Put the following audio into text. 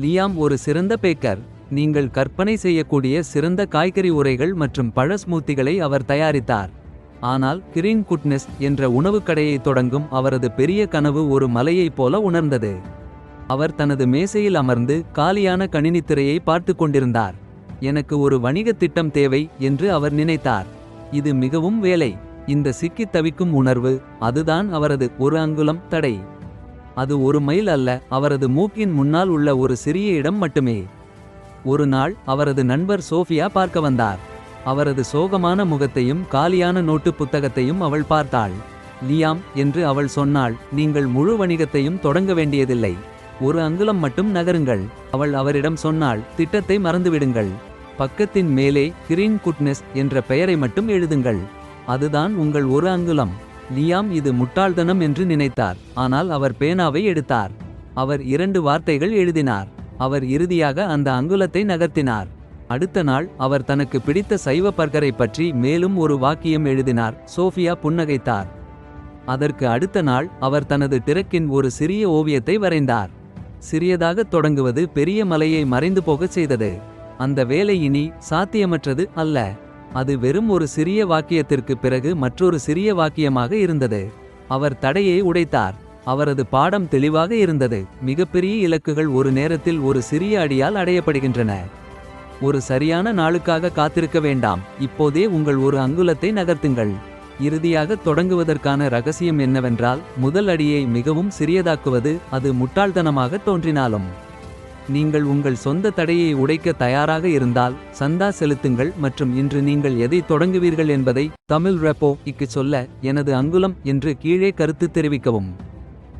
Liam ஒரு சிறந்த Baker. நீங்கள் கற்பனை செய்யக்கூடிய சிறந்த காய்கறி உரைகள் மற்றும் பழ ஸ்மூத்திகளை அவர் தயாரித்தார். ஆனால் கிரீன் குட்னஸ் என்ற உணவுக் கடையை தொடங்கும் அவரது பெரிய கனவு ஒரு மலையைப் போல உணர்ந்தது. அவர் தனது மேசையில் அமர்ந்து காலியான கணினித் திரையை பார்த்து கொண்டிருந்தார். எனக்கு ஒரு வணிகத் திட்டம் தேவை என்று அவர் நினைத்தார். இது மிகவும் வேலை. இந்த சிக்கித் தவிக்கும் உணர்வு அதுதான் அவரது ஒரு அங்குலம் தடை. அது ஒரு மைல் அல்ல அவரது மூக்கின் முன்னால் உள்ள ஒரு சிறிய இடம் மட்டுமே. ஒரு நாள் அவரது நண்பர் சோஃபியா பார்க்க வந்தார். அவரது சோகமான முகத்தையும் காலியான நோட்டு புத்தகத்தையும் அவள் பார்த்தாள். லியாம் என்று அவள் சொன்னாள் நீங்கள் முழு வணிகத்தையும் தொடங்க வேண்டியதில்லை. ஒரு அங்குலம் மட்டும் நகருங்கள் அவள் அவரிடம் சொன்னாள் திட்டத்தை மறந்துவிடுங்கள். பக்கத்தின் மேலே கிரீன் குட்னஸ் என்ற பெயரை மட்டும் எழுதுங்கள். அதுதான் உங்கள் ஒரு அங்குலம். லியாம் இது முட்டாள்தனம் என்று நினைத்தார். ஆனால் அவர் பேனாவை எடுத்தார். அவர் இரண்டு வார்த்தைகள் எழுதினார். அவர் இறுதியாக அந்த அங்குலத்தை நகர்த்தினார். அடுத்த நாள் அவர் தனக்கு பிடித்த சைவ பர்கரை பற்றி மேலும் ஒரு வாக்கியம் எழுதினார். சோஃபியா புன்னகைத்தார். அதற்கு அடுத்த நாள் அவர் தனது டிரக்கின் ஒரு சிறிய ஓவியத்தை வரைந்தார். சிறியதாக தொடங்குவது பெரிய மலையை மறைந்து போகச் செய்தது. அந்த வேலை இனி சாத்தியமற்றது அல்ல. அது வெறும் ஒரு சிறிய வாக்கியத்திற்கு பிறகு மற்றொரு சிறிய வாக்கியமாக இருந்தது. அவர் தடையை உடைத்தார். அவரது பாடம் தெளிவாக இருந்தது. மிகப்பெரிய இலக்குகள் ஒரு நேரத்தில் ஒரு சிறிய அடியால் அடையப்படுகின்றன. ஒரு சரியான நாளுக்காக காத்திருக்க வேண்டாம். இப்போதே உங்கள் ஒரு அங்குலத்தை நகர்த்துங்கள். இறுதியாக தொடங்குவதற்கான ரகசியம் என்னவென்றால் முதல் அடியை மிகவும் சிறியதாக்குவது அது முட்டாள்தனமாக தோன்றினாலும். நீங்கள் உங்கள் சொந்த தடையை உடைக்க தயாராக இருந்தால் சந்தா செலுத்துங்கள் மற்றும் இன்று நீங்கள் எதை தொடங்குவீர்கள் என்பதை தமிழ் ரெப்போ இக்கு சொல்ல எனது அங்குலம் என்று கீழே கருத்து தெரிவிக்கவும்.